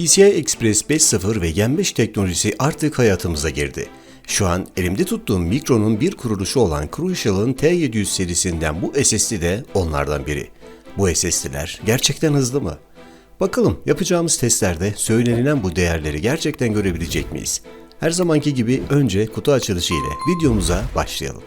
PCI Express 5.0 ve Gen 5 teknolojisi artık hayatımıza girdi. Şu an elimde tuttuğum Micron'un bir kuruluşu olan Crucial'ın T700 serisinden bu SSD de onlardan biri. Bu SSD'ler gerçekten hızlı mı? Bakalım yapacağımız testlerde söylenilen bu değerleri gerçekten görebilecek miyiz? Her zamanki gibi önce kutu açılışı ile videomuza başlayalım.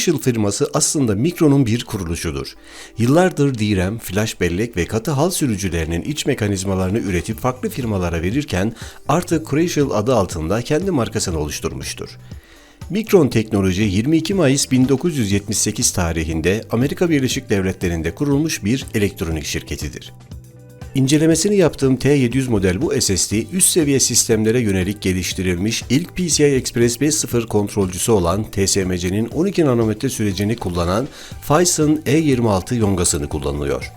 Crucial firması aslında Micron'un bir kuruluşudur. Yıllardır DRAM, flash bellek ve katı hal sürücülerinin iç mekanizmalarını üretip farklı firmalara verirken artık Crucial adı altında kendi markasını oluşturmuştur. Micron Teknoloji 22 Mayıs 1978 tarihinde Amerika Birleşik Devletleri'nde kurulmuş bir elektronik şirketidir. İncelemesini yaptığım T700 model bu SSD üst seviye sistemlere yönelik geliştirilmiş ilk PCI Express 5.0 kontrolcüsü olan TSMC'nin 12 nanometre sürecini kullanan Phison E26 yongasını kullanılıyor.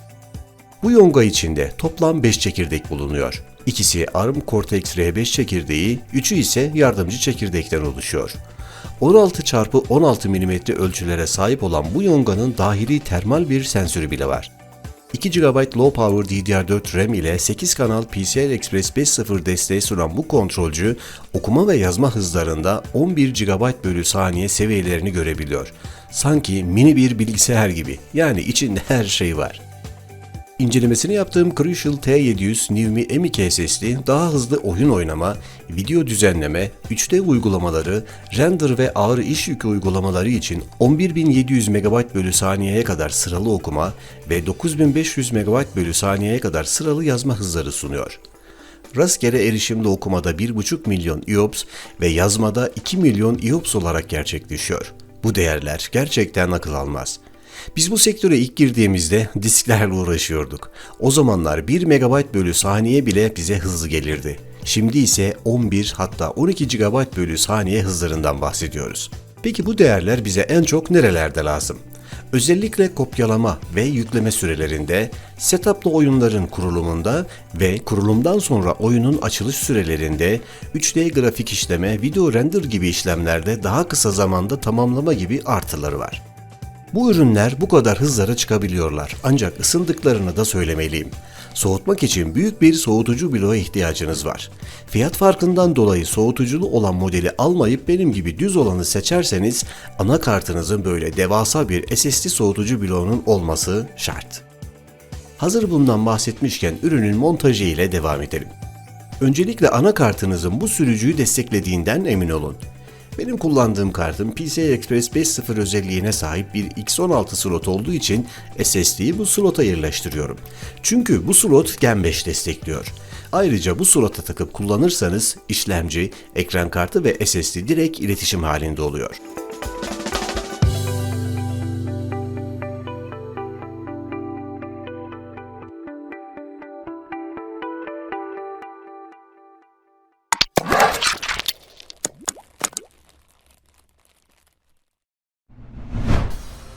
Bu yonga içinde toplam 5 çekirdek bulunuyor. İkisi ARM Cortex R5 çekirdeği, üçü ise yardımcı çekirdekten oluşuyor. 16 x 16 mm ölçülere sahip olan bu yonganın dahili termal bir sensörü bile var. 2 GB Low Power DDR4 RAM ile 8 kanal PCI Express 5.0 desteği sunan bu kontrolcü okuma ve yazma hızlarında 11 GB bölü saniye seviyelerini görebiliyor. Sanki mini bir bilgisayar gibi yani içinde her şey var. İncelemesini yaptığım Crucial T700 NVMe M2 SSD daha hızlı oyun oynama, video düzenleme, 3D uygulamaları, render ve ağır iş yükü uygulamaları için 11700 MB bölü saniyeye kadar sıralı okuma ve 9500 MB bölü saniyeye kadar sıralı yazma hızları sunuyor. Rastgele erişimli okumada 1,5 milyon IOPS ve yazmada 2 milyon IOPS olarak gerçekleşiyor. Bu değerler gerçekten akıl almaz. Biz bu sektöre ilk girdiğimizde disklerle uğraşıyorduk. O zamanlar 1 MB bölü saniye bile bize hızlı gelirdi. Şimdi ise 11 hatta 12 GB bölü saniye hızlarından bahsediyoruz. Peki bu değerler bize en çok nerelerde lazım? Özellikle kopyalama ve yükleme sürelerinde, setuplı oyunların kurulumunda ve kurulumdan sonra oyunun açılış sürelerinde, 3D grafik işleme, video render gibi işlemlerde daha kısa zamanda tamamlama gibi artıları var. Bu ürünler bu kadar hızlara çıkabiliyorlar ancak ısındıklarını da söylemeliyim. Soğutmak için büyük bir soğutucu bloğa ihtiyacınız var. Fiyat farkından dolayı soğutuculu olan modeli almayıp benim gibi düz olanı seçerseniz anakartınızın böyle devasa bir SSD soğutucu bloğunun olması şart. Hazır bundan bahsetmişken ürünün montajı ile devam edelim. Öncelikle anakartınızın bu sürücüyü desteklediğinden emin olun. Benim kullandığım kartım PCI Express 5.0 özelliğine sahip bir X16 slot olduğu için SSD'yi bu slota yerleştiriyorum. Çünkü bu slot Gen 5 destekliyor. Ayrıca bu slota takıp kullanırsanız işlemci, ekran kartı ve SSD direkt iletişim halinde oluyor.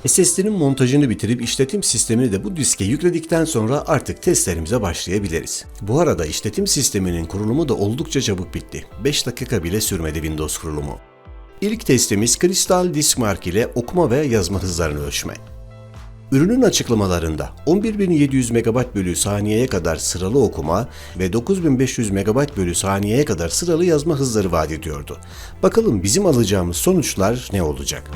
SSD'nin montajını bitirip işletim sistemini de bu diske yükledikten sonra artık testlerimize başlayabiliriz. Bu arada işletim sisteminin kurulumu da oldukça çabuk bitti. 5 dakika bile sürmedi Windows kurulumu. İlk testimiz Crystal Diskmark ile okuma ve yazma hızlarını ölçme. Ürünün açıklamalarında 11700 MB bölü saniyeye kadar sıralı okuma ve 9500 MB bölü saniyeye kadar sıralı yazma hızları vaat ediyordu. Bakalım bizim alacağımız sonuçlar ne olacak?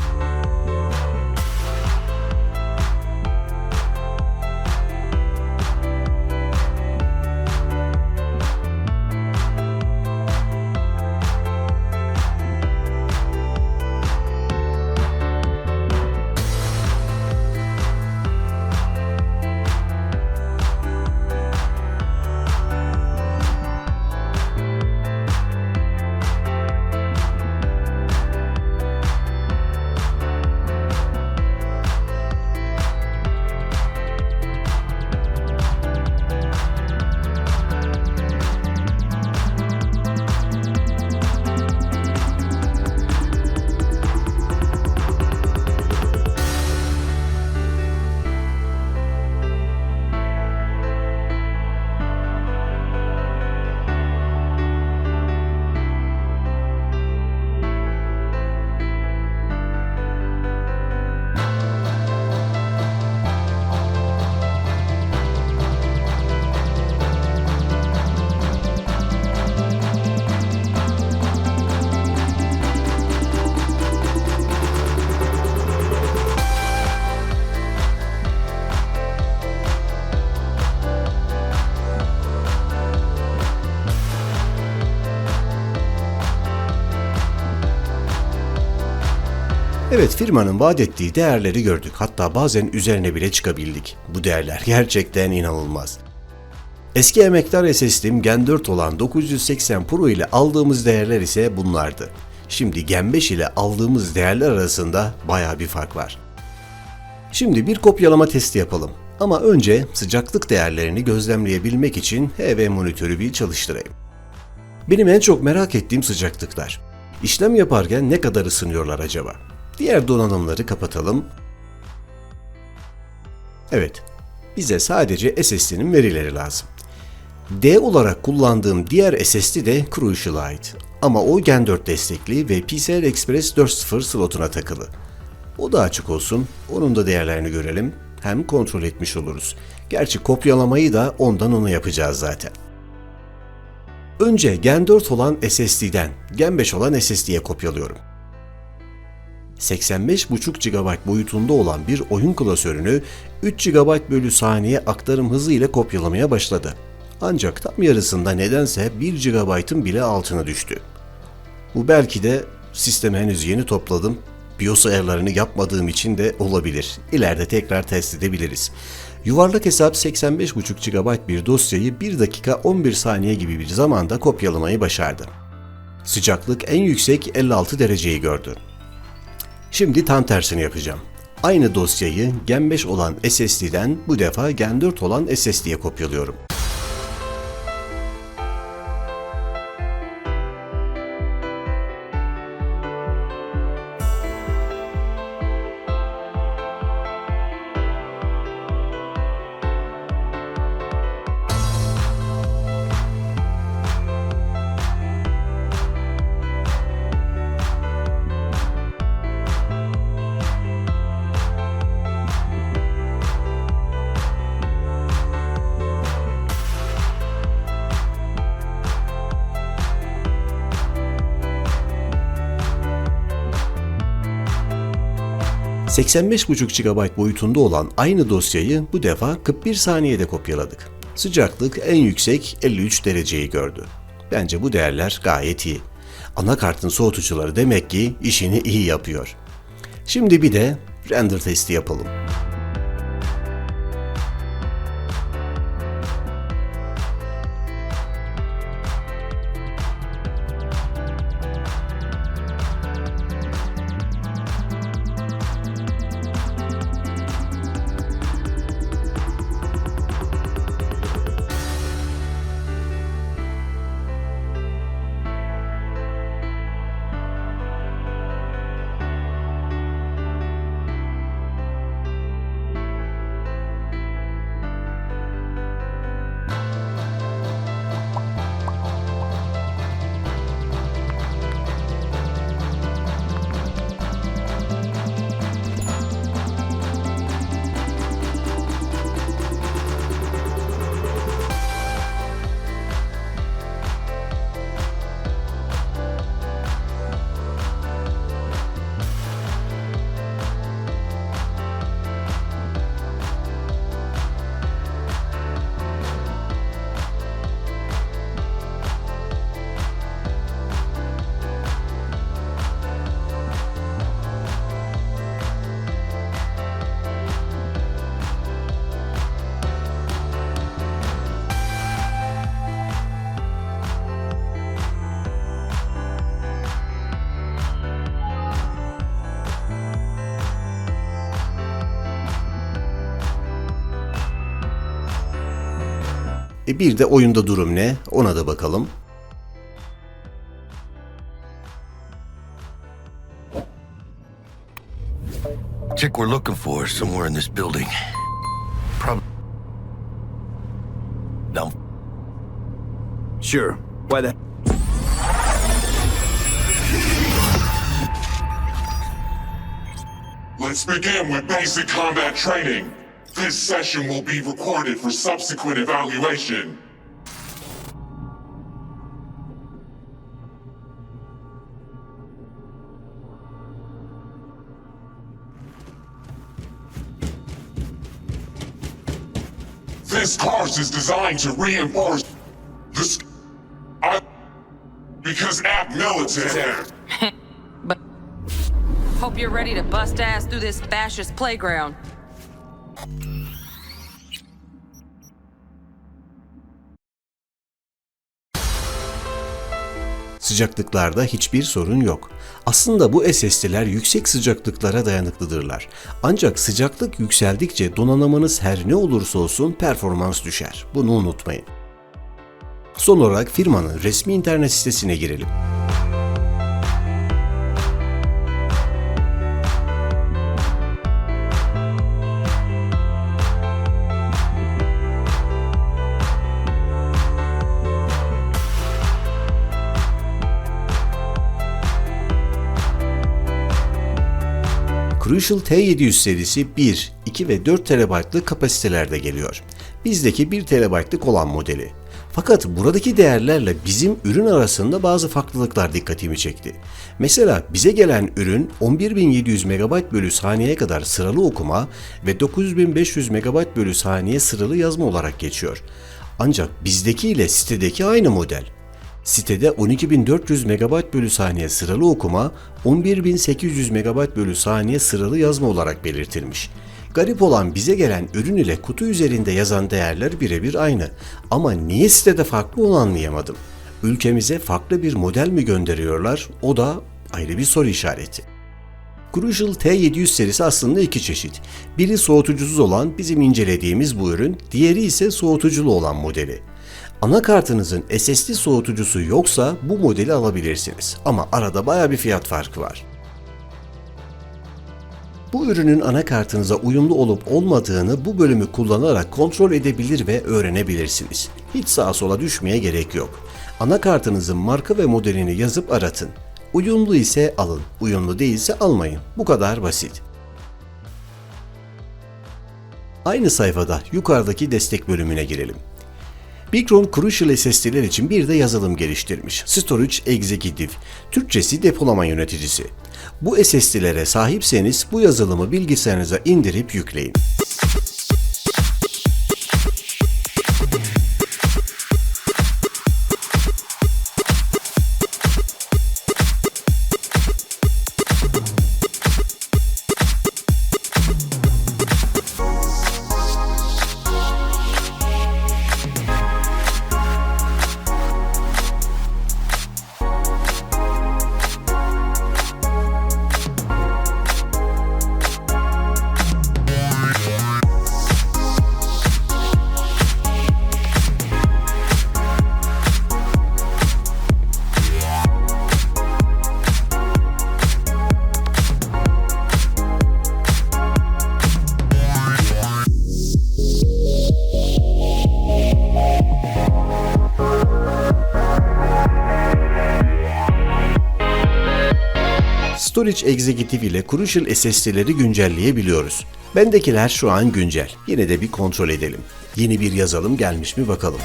Evet firmanın vaat ettiği değerleri gördük. Hatta bazen üzerine bile çıkabildik. Bu değerler gerçekten inanılmaz. Eski emektar SSD'm Gen 4 olan 980 Pro ile aldığımız değerler ise bunlardı. Şimdi Gen 5 ile aldığımız değerler arasında baya bir fark var. Şimdi bir kopyalama testi yapalım. Ama önce sıcaklık değerlerini gözlemleyebilmek için HV monitörü bir çalıştırayım. Benim en çok merak ettiğim sıcaklıklar. İşlem yaparken ne kadar ısınıyorlar acaba? Diğer donanımları kapatalım. Evet, bize sadece SSD'nin verileri lazım. D olarak kullandığım diğer SSD de Crucial'a ait. Ama o Gen 4 destekli ve PCI Express 4.0 slotuna takılı. O da açık olsun, onun da değerlerini görelim, hem kontrol etmiş oluruz. Gerçi kopyalamayı da ondan onu yapacağız zaten. Önce Gen 4 olan SSD'den Gen 5 olan SSD'ye kopyalıyorum. 85,5 GB boyutunda olan bir oyun klasörünü 3 GB bölü saniye aktarım hızı ile kopyalamaya başladı. Ancak tam yarısında nedense 1 GB'ın bile altına düştü. Bu belki de sistemi henüz yeni topladım. BIOS ayarlarını yapmadığım için de olabilir. İleride tekrar test edebiliriz. Yuvarlak hesap 85,5 GB bir dosyayı 1 dakika 11 saniye gibi bir zamanda kopyalamayı başardı. Sıcaklık en yüksek 56 dereceyi gördü. Şimdi tam tersini yapacağım. Aynı dosyayı Gen 5 olan SSD'den bu defa Gen 4 olan SSD'ye kopyalıyorum. ...85,5 GB boyutunda olan aynı dosyayı bu defa 41 saniyede kopyaladık. Sıcaklık en yüksek 53 dereceyi gördü. Bence bu değerler gayet iyi. Anakartın soğutucuları demek ki işini iyi yapıyor. Şimdi bir de render testi yapalım. E bir de oyunda durum ne? Ona da bakalım. Chick we're looking for is somewhere in this building. Probably. Down. Sure. Why the? Let's begin with basic combat training. This session will be recorded for subsequent evaluation. This course is designed to reinforce this. I, because app military. But Hope you're ready to bust ass through this fascist playground. Sıcaklıklarda hiçbir sorun yok. Aslında bu SSD'ler yüksek sıcaklıklara dayanıklıdırlar. Ancak sıcaklık yükseldikçe donanımınız her ne olursa olsun performans düşer. Bunu unutmayın. Son olarak firmanın resmi internet sitesine girelim. Crucial T700 serisi 1, 2 ve 4 TB'lık kapasitelerde geliyor. Bizdeki 1 TB'lık olan modeli. Fakat buradaki değerlerle bizim ürün arasında bazı farklılıklar dikkatimi çekti. Mesela bize gelen ürün 11700 MB bölü saniye kadar sıralı okuma ve 9500 MB bölü saniye sıralı yazma olarak geçiyor. Ancak bizdeki ile sitedeki aynı model. Sitede 12400 MB bölü saniye sıralı okuma, 11800 MB bölü saniye sıralı yazma olarak belirtilmiş. Garip olan bize gelen ürün ile kutu üzerinde yazan değerler birebir aynı. Ama niye sitede farklı onu anlayamadım. Ülkemize farklı bir model mi gönderiyorlar? O da ayrı bir soru işareti. Crucial T700 serisi aslında iki çeşit. Biri soğutucusuz olan bizim incelediğimiz bu ürün, diğeri ise soğutuculu olan modeli. Anakartınızın SSD soğutucusu yoksa bu modeli alabilirsiniz ama arada baya bir fiyat farkı var. Bu ürünün anakartınıza uyumlu olup olmadığını bu bölümü kullanarak kontrol edebilir ve öğrenebilirsiniz. Hiç sağa sola düşmeye gerek yok. Anakartınızın marka ve modelini yazıp aratın. Uyumlu ise alın, uyumlu değilse almayın. Bu kadar basit. Aynı sayfada yukarıdaki destek bölümüne girelim. Micron Crucial SSD'ler için bir de yazılım geliştirmiş. Storage Executive, Türkçesi depolama yöneticisi. Bu SSD'lere sahipseniz bu yazılımı bilgisayarınıza indirip yükleyin. Storage Executive ile Crucial SSD'leri güncelleyebiliyoruz. Bendekiler şu an güncel. Yine de bir kontrol edelim. Yeni bir yazılım gelmiş mi bakalım.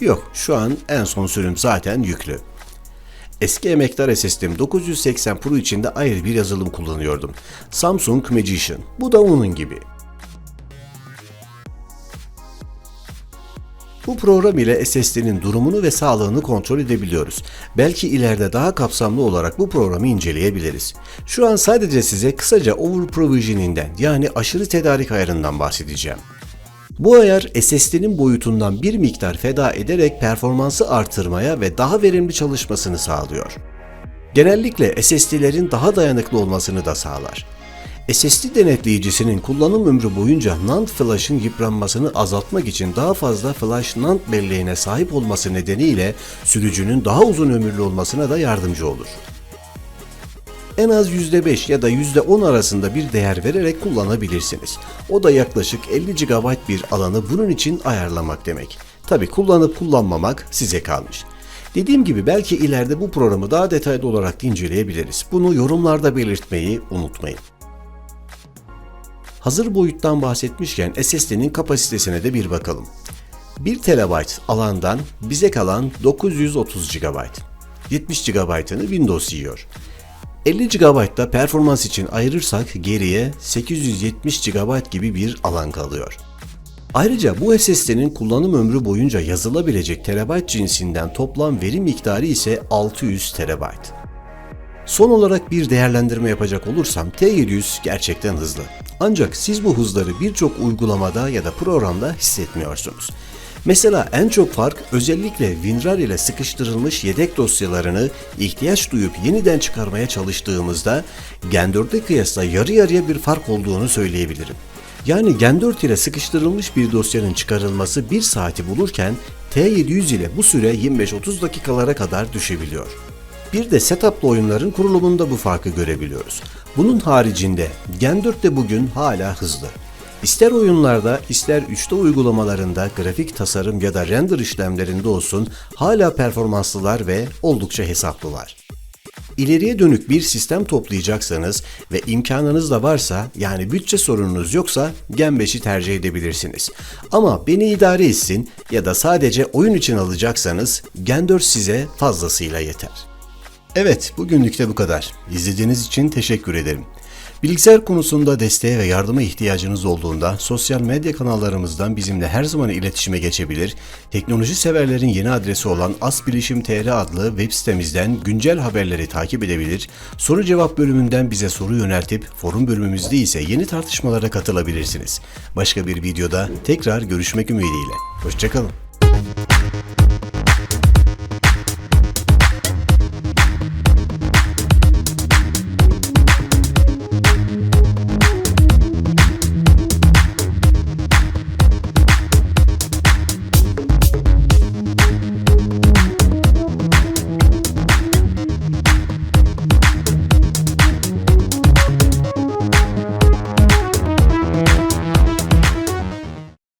Yok, şu an en son sürüm zaten yüklü. Eski emektar SSD'm 980 Pro için de ayrı bir yazılım kullanıyordum. Samsung Magician. Bu da onun gibi. Bu program ile SSD'nin durumunu ve sağlığını kontrol edebiliyoruz. Belki ileride daha kapsamlı olarak bu programı inceleyebiliriz. Şu an sadece size kısaca over provisioning'den yani aşırı tedarik ayarından bahsedeceğim. Bu ayar SSD'nin boyutundan bir miktar feda ederek performansı artırmaya ve daha verimli çalışmasını sağlıyor. Genellikle SSD'lerin daha dayanıklı olmasını da sağlar. SSD denetleyicisinin kullanım ömrü boyunca NAND flash'ın yıpranmasını azaltmak için daha fazla flash NAND belleğine sahip olması nedeniyle sürücünün daha uzun ömürlü olmasına da yardımcı olur. En az %5 ya da %10 arasında bir değer vererek kullanabilirsiniz. O da yaklaşık 50 GB bir alanı bunun için ayarlamak demek. Tabi kullanıp kullanmamak size kalmış. Dediğim gibi belki ileride bu programı daha detaylı olarak inceleyebiliriz. Bunu yorumlarda belirtmeyi unutmayın. Hazır boyuttan bahsetmişken SSD'nin kapasitesine de bir bakalım. 1 TB alandan bize kalan 930 GB. 70 GB'ını Windows yiyor. 50 GB da performans için ayırırsak geriye 870 GB gibi bir alan kalıyor. Ayrıca bu SSD'nin kullanım ömrü boyunca yazılabilecek terabayt cinsinden toplam veri miktarı ise 600 TB. Son olarak bir değerlendirme yapacak olursam T700 gerçekten hızlı. Ancak siz bu hızları birçok uygulamada ya da programda hissetmiyorsunuz. Mesela en çok fark özellikle WinRAR ile sıkıştırılmış yedek dosyalarını ihtiyaç duyup yeniden çıkarmaya çalıştığımızda Gen 4'e kıyasla yarı yarıya bir fark olduğunu söyleyebilirim. Yani Gen 4 ile sıkıştırılmış bir dosyanın çıkarılması 1 saati bulurken T700 ile bu süre 25-30 dakikalara kadar düşebiliyor. Bir de setup'lı oyunların kurulumunda bu farkı görebiliyoruz. Bunun haricinde Gen 4 de bugün hala hızlı. İster oyunlarda ister 3D uygulamalarında grafik tasarım ya da render işlemlerinde olsun hala performanslılar ve oldukça hesaplılar. İleriye dönük bir sistem toplayacaksanız ve imkanınız da varsa yani bütçe sorununuz yoksa Gen 5'i tercih edebilirsiniz. Ama beni idare etsin ya da sadece oyun için alacaksanız Gen 4 size fazlasıyla yeter. Evet, bugünlük de bu kadar. İzlediğiniz için teşekkür ederim. Bilgisayar konusunda desteğe ve yardıma ihtiyacınız olduğunda sosyal medya kanallarımızdan bizimle her zaman iletişime geçebilir, teknoloji severlerin yeni adresi olan asbilişim.tr adlı web sitemizden güncel haberleri takip edebilir, soru cevap bölümünden bize soru yöneltip forum bölümümüzde ise yeni tartışmalara katılabilirsiniz. Başka bir videoda tekrar görüşmek ümidiyle. Hoşçakalın.